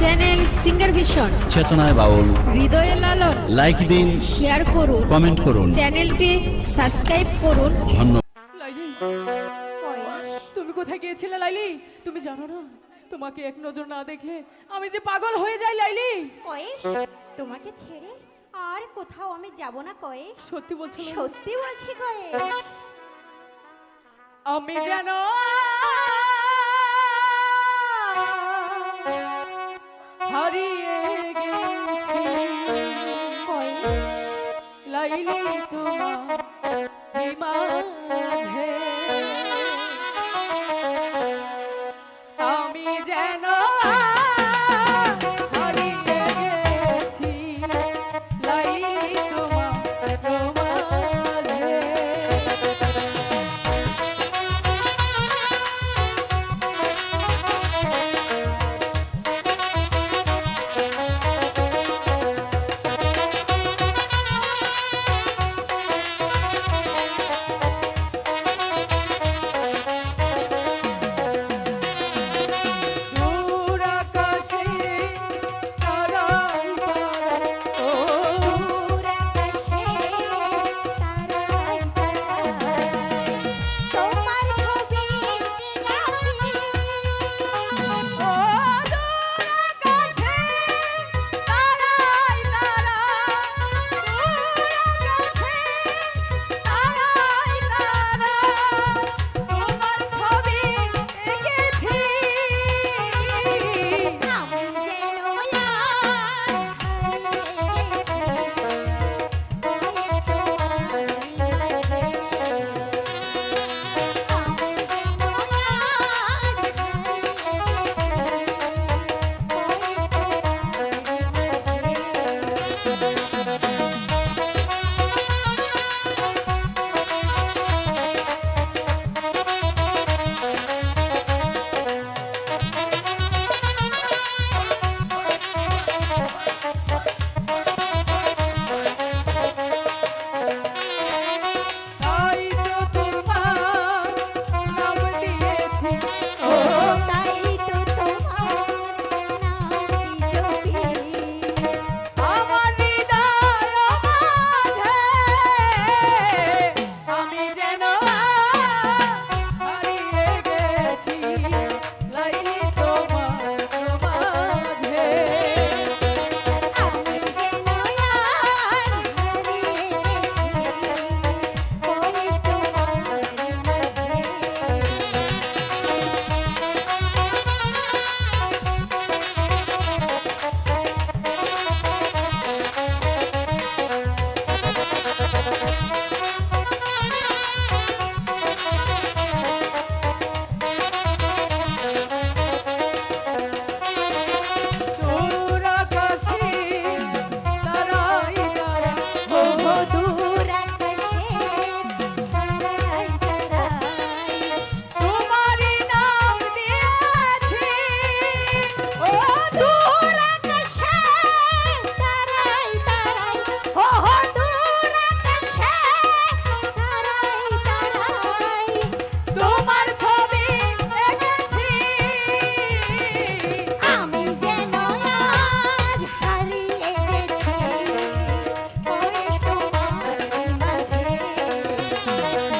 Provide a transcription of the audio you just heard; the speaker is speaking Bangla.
চ্যানেল সিঙ্গার ভিশন চেতনায় বাউল হৃদয়ে লালন লাইক দিন শেয়ার করুন. কমেন্ট করুন. চ্যানেলটি সাবস্ক্রাইব করুন. ধন্যবাদ। লাইলি তুমি কোথায় গিয়েছিলে লাইলি? তুমি জানো না? তোমাকে এক নজর না দেখলে আমি যে পাগল হয়ে যাই লাইলি। কয়েস তোমাকে ছেড়ে আর কোথাও আমি যাব না কয়েস। সত্যি বলছো সত্যি বলছি কয়েস। আমি যেন হারিয়ে গেছি। লাইলি তোমার Thank you.